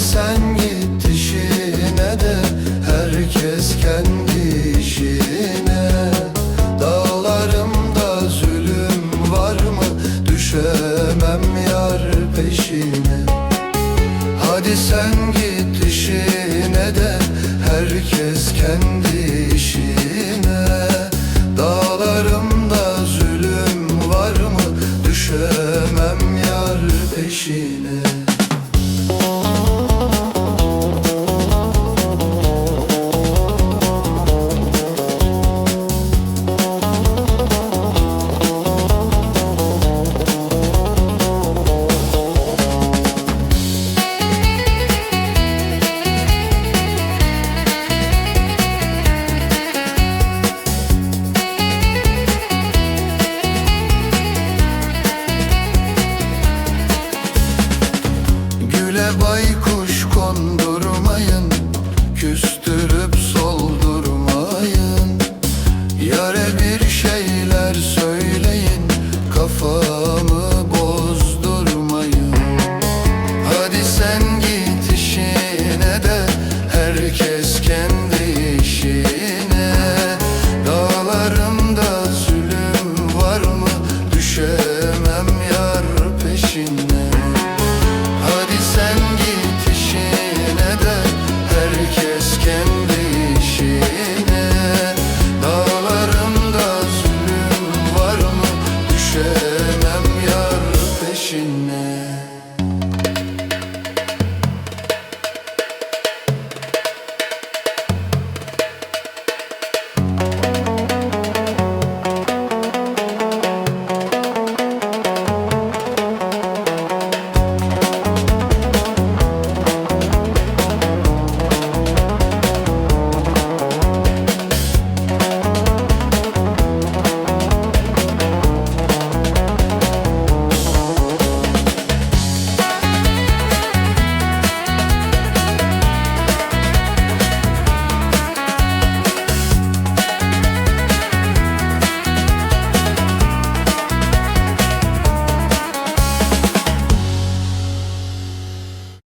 sen git işine de Herkes kendi işine. Dağlarımda zulüm var mı? Düşemem yar peşine. Hadi sen git işine de herkes kendi işine. Dağlarımda zulüm var mı? Düşemem yar peşine Güle baykuş kondurmayın Küstürüp